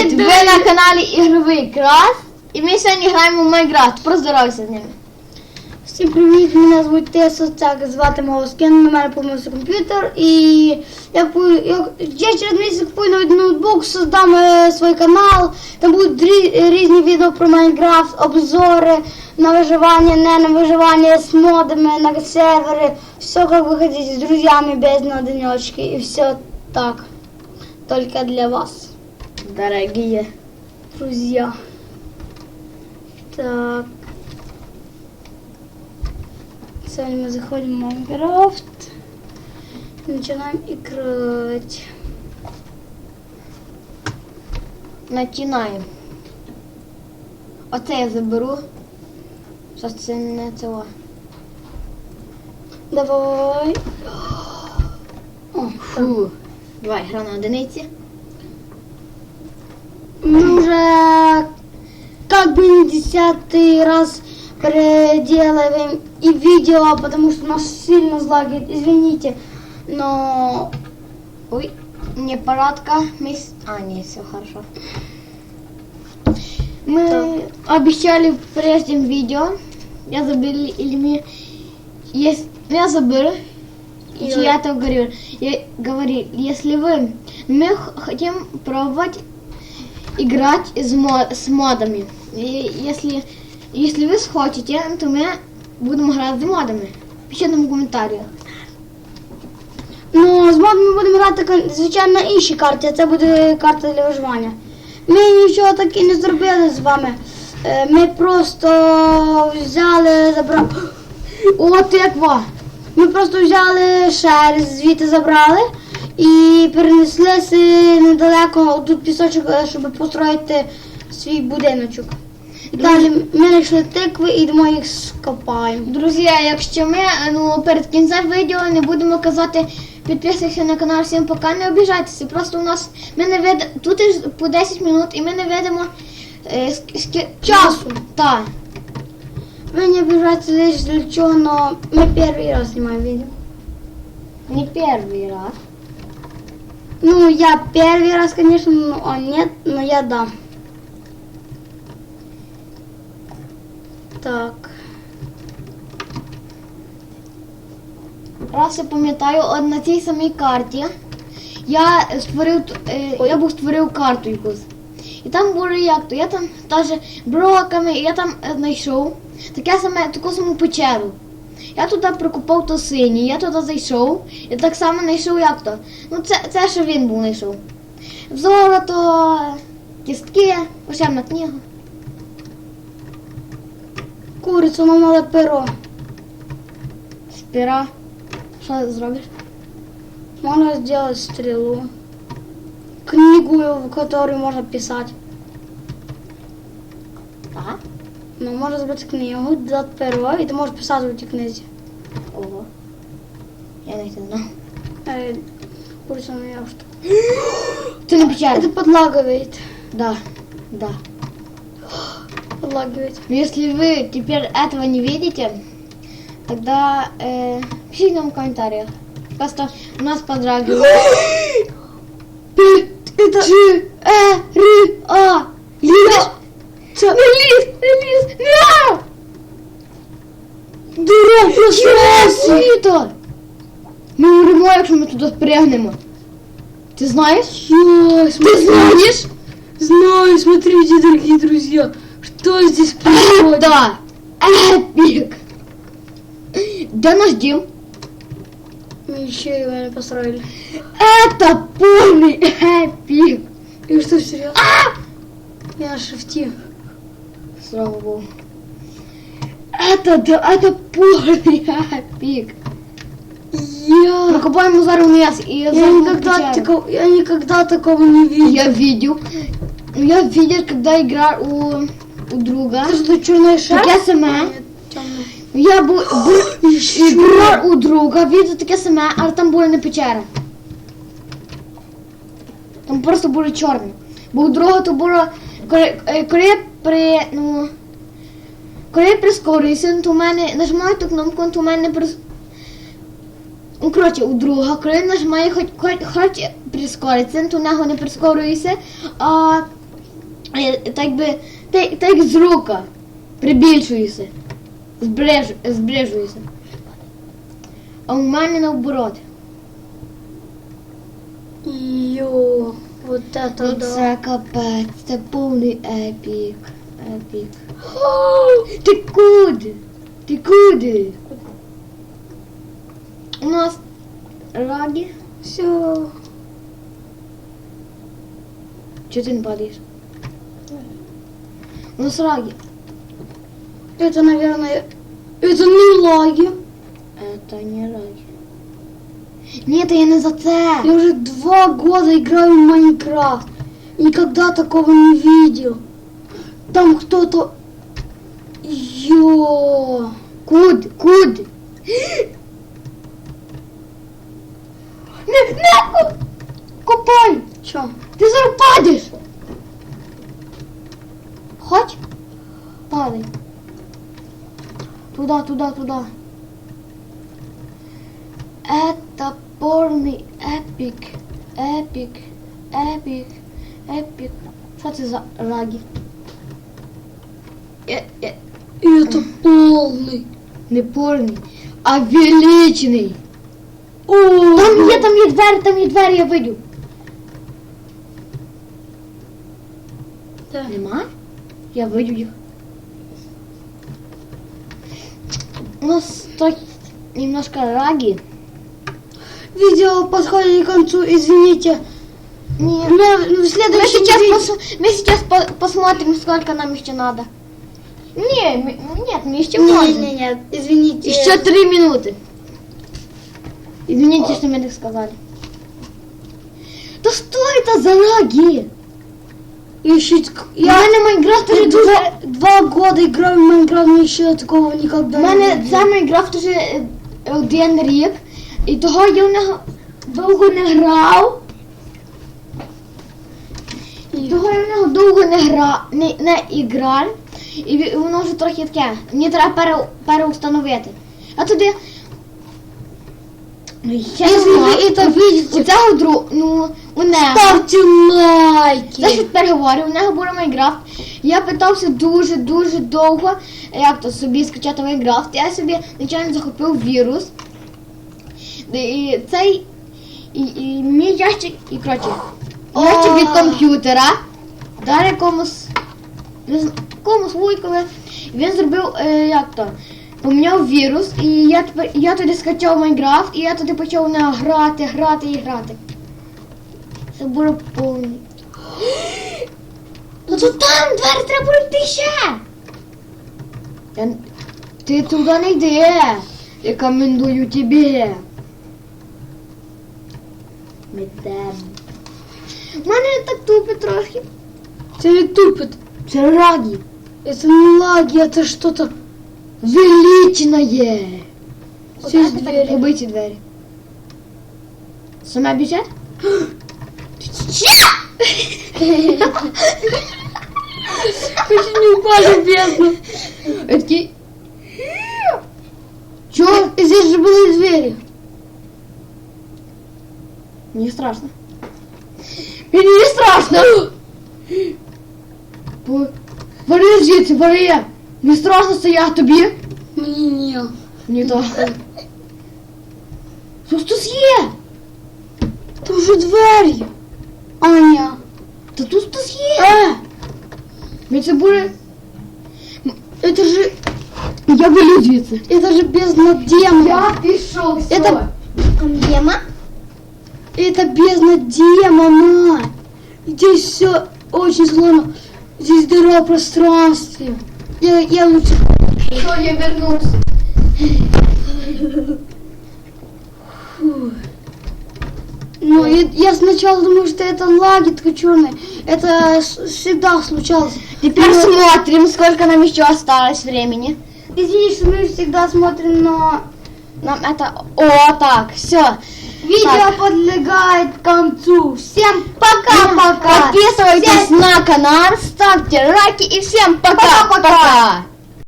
Привіт! Ви на каналі Ігровий Крас. І ми сьогодні граємо в Майнкрафт. Поздоровайся з ними. Всім привіт, мене звуть Тесо, так звати мого скин, на мене повністю комп'ютер. І я, я, я через місяць купую новий ноутбук, создам е, свій канал. Там будуть рі- різні відео про Майнкрафт, обзори на виживання, не на виживання з модами, на сервери. Все как вы хотите, с друзьями, без наодиночки. И все так. Только для вас, Дорогі. друзья. Так. Сегодня мы заходим в Майнкрафт. Начинаем играть. Починаємо. Оце я заберу. Що це не цього. Давай. О, Фу. Давай, гра на одиниці. Мы уже как бы не десятый раз переделываем и видео, потому что нас сильно злагает. Извините, но Ой, неполадка. Мы... с- А, не, все хорошо. Мы обещали в прежнем видео. Я забыл, или мы... Есть... Я забыл. И Я- это говорю. Я говорил, если вы... Мы хотим пробовать играть с, мо- с модами. И если, если вы схочете, то мы будем играть с модами. Пишите нам в комментариях. Ну, з модами будемо грати звичайно на іншій карті, це буде карта для виживання. Ми нічого так і не зробили з вами. Е, Ми просто взяли, забрали. О, теква! Ми просто взяли шер, звідти забрали і перенеслися недалеко тут пісочок, е, щоб построїти свій будиночок. Далі ми знайшли тикви і йдемо їх скопаємо. Друзі, якщо ми ну, перед кінцем відео не будемо казати, підписуйся на канал, всім пока, не обіжайтеся. Просто у нас ми не вид... тут по 10 минут і ми не видимо е, ск- ск- Часу. Так. Ви не обижайтесь лишь для чого, но ми перший раз знімаємо відео. Не перший раз. Ну, я первый раз, конечно, но он нет, но я да. Так. Раз я пам'ятаю, от на цій самій карті я створив е, я був створив карту якусь. І там було як то, я там теж броками, я там е, знайшов таке саме, таку саму печеру. Я туди прикупав то синій, я туди зайшов і так само знайшов як то. Ну це, це що він був знайшов. Золото, кістки, на книгу. Курицу на мале перо. Спіра. Що зробиш? Можно сделать стрелу. Книгу, в которой можно писать. Ну, можно зробити книгу, дати перо, і ти можеш писати у тій книзі. Ого. Я навіть не знав. Е, Куриця на я что. Ти не печера. Это подлагивает. Да, да. Подлагивает. Но если вы теперь этого не видите, тогда э, пишите нам в комментариях. Просто у нас подрагивает. Это... Чого світо? Ми умремо, якщо ми туди спрягнемо. Ти знаєш? Ти знаєш? Знаю, смотрите, дорогие друзья, что здесь происходит. Да. Эпик. Де наш дім? Мы еще его не построили. Это полный эпик. И что, серьезно? Я на шифте. Слава богу. Это, да, это полный эпик. Я... Прокопаем зараз вниз и Я никогда, такого, я никогда такого не видел. Я видел. Я видел, когда играл у, у друга. Это что, черная? Таке саме. Нет, темная. Я був, був играл у друга, видел таке саме, але там була не печера. Там просто були чорні. Бо у друга то було, коли, е, коли при, ну, коли прискорююся, то у мене нажимаю ту кнопку, то у мене прис... Ну, коротше, у друга, коли нажимаю хоч, хоч, хоч прискоритися, то у нього не прискорюється, а е, так би, так, так з рука прибільшується, збреж, збрежується. А у мене наоборот. Йо, вот это да. це капець, це повний епік. Епік. Ти куди? Ти куди? У нас раді. Все. Чого ти не падаєш? У нас раді. Это, наверное, это не лаги. Это не раді. Ні, то я не за це. Я уже два года играю в Майнкрафт. Никогда такого не видел. Там кто-то... Йо. Куди? Куди? Не, не, ко- копай! Чё? Ти зараз падаєш! Хоч? Падай. Туда, туда, туда. Это порний епік. Епік. Епік. Епік. Що це за рагі? Е, е, И это полный. не порний, а величний. О, Там є, там є двері, там є двері, я видю. Да. Нема? Я видю їх. У нас так немножко раги. Видео подходит к концу, извините. Не. Мы в Мы следующем сейчас, видео- пос- мы сейчас по- посмотрим, сколько нам еще надо. Не, м- нет, мы еще Не, можем. не, не, извините. Еще три минуты. Извините, что мне так сказали. Да что это за раги? Я еще... Я Я на Майнкрафт уже уже два, два года играю в Майнкрафт, но еще такого никогда У не мене видел. це Майнкрафт уже е, один рік, і того я в нього довго не грав. І того я в нього довго не грав, не, не іграв. І воно вже трохи таке. Мені треба пере, переустановити. А туди. Ну, я Если вы это видите, У цього друг, ну, у нього. ставьте лайки. Це ж переговорів, у нього буде Майнкрафт. Я питався дуже-дуже довго, як то собі скачати Майнкрафт. Я собі нечайно захопив вірус. І цей і, і мій ящик, і коротше, ящик від комп'ютера. Далі комусь, зна- комусь вуйкові. Він зробив, е, як то, поміняв вірус, і я тепер я туди скачав Майнкрафт, і я туди почав в нього грати, грати і грати. Це було повний. Ну то там двері треба було йти ще. Я... Ти туди не йди. Рекомендую тебе. Ми. У мене так тупить трохи. Это не тупит. Це раді. Это не лаги, это что-то... Величне. Здесь двери. Побиті двері. Сама біжать? Чуть не упали в бездну. Такі. Чого? И здесь же были двери. Мені страшно. Мені не страшно. Бо- Бери звідси, бери. Не страшно стояти тобі. Мне не. Ні то. Що ж тут є? Там же двери. Аня. Та тут хтось є. Э, Мені це буде. это же... Я вилю звідси. Это же бездна демона. пішов. Это- Дема? Это бездна демона. Здесь все очень сложно. Здесь дыра в пространстве. Я, я лучше... Що я вернувся? Фу. Но я, я сначала думаю, что это лаги такой черный. Это всегда случалось. Теперь Но- смотрим, сколько нам еще осталось времени. Извини, что мы всегда смотрим на... Нам это... О, так, все. Видео Так. подлегает к концу. Всем пока-пока. Подписывайтесь на канал, ставьте лайки и всем пока-пока.